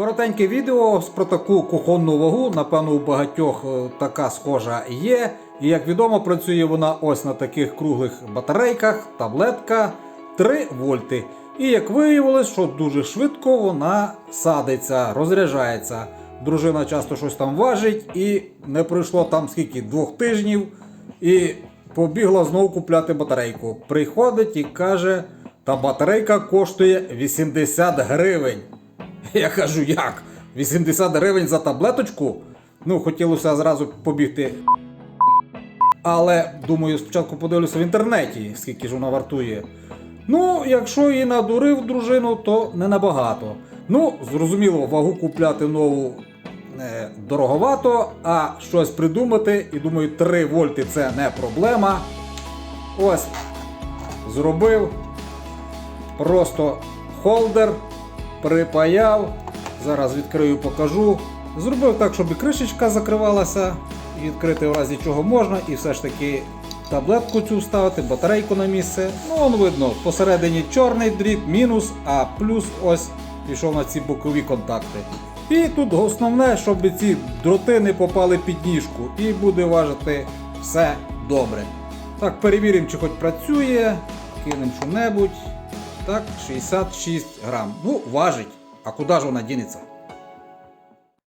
Коротеньке відео про таку кухонну вагу. Напевно, у багатьох е, така схожа є. І як відомо, працює вона ось на таких круглих батарейках, таблетка 3 вольти. І як виявилось, що дуже швидко вона садиться, розряджається. Дружина часто щось там важить, і не пройшло там скільки двох тижнів, і побігла знову купляти батарейку. Приходить і каже, та батарейка коштує 80 гривень. Я кажу, як? 80 гривень за таблеточку? Ну, хотілося зразу побігти. Але думаю, спочатку подивлюся в інтернеті, скільки ж вона вартує. Ну, якщо і надурив дружину, то не набагато. Ну, зрозуміло, вагу купляти нову е, дороговато, а щось придумати, і думаю, 3 вольти це не проблема. Ось, зробив. Просто холдер припаяв. Зараз відкрию, покажу. Зробив так, щоб і кришечка закривалася, відкрити в разі чого можна, і все ж таки таблетку цю вставити, батарейку на місце. Ну, он видно, посередині чорний дріт, мінус, а плюс ось пішов на ці бокові контакти. І тут основне, щоб ці дроти не попали під ніжку, і буде важити все добре. Так, перевіримо, чи хоч працює, кинемо що-небудь. Так, 66 грам. Ну, важить. А куди ж вона дінеться?